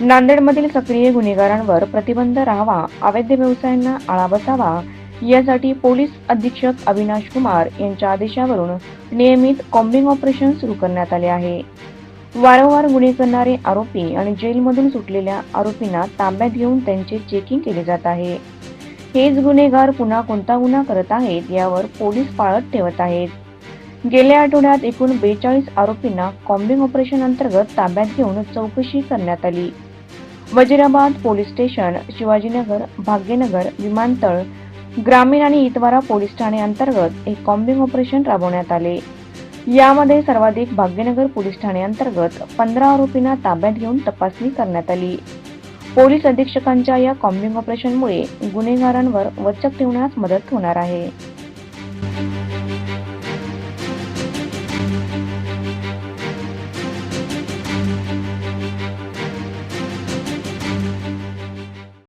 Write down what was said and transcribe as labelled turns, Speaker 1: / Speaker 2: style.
Speaker 1: नांदेडमधील सक्रिय गुन्हेगारांवर प्रतिबंध राहावा अवैध व्यवसायांना आळा बसावा यासाठी पोलीस अधीक्षक अविनाश कुमार यांच्या आदेशावरून नियमित कॉम्बिंग ऑपरेशन सुरू करण्यात आले आहे. वारंवार गुन्हे करणारे आरोपी आणि जेलमधून सुटलेल्या आरोपींना ताब्यात घेऊन त्यांचे चेकिंग केले जात आहे. हेच गुन्हेगार पुन्हा कोणता गुन्हा करत आहेत यावर पोलीस पाळत ठेवत आहेत. गेल्या आठवड्यात एकूण बेचाळीस आरोपींना कॉम्बिंग ऑपरेशन अंतर्गत ताब्यात घेऊन चौकशी करण्यात आली. वजिराबाद पोलीस स्टेशन शिवाजीनगर भाग्यनगर विमानतळ ग्रामीण आणि इतवारा पोलीस ठाणे अंतर्गत एक कॉम्बिंग ऑपरेशन राबवण्यात आले. यामध्ये सर्वाधिक भाग्यनगर पोलीस ठाणे अंतर्गत पंधरा आरोपींना ताब्यात घेऊन तपासणी करण्यात आली. पोलीस अधीक्षकांच्या या कॉम्बिंग ऑपरेशनमुळे गुन्हेगारांवर वचक ठेवण्यास मदत होणार आहे.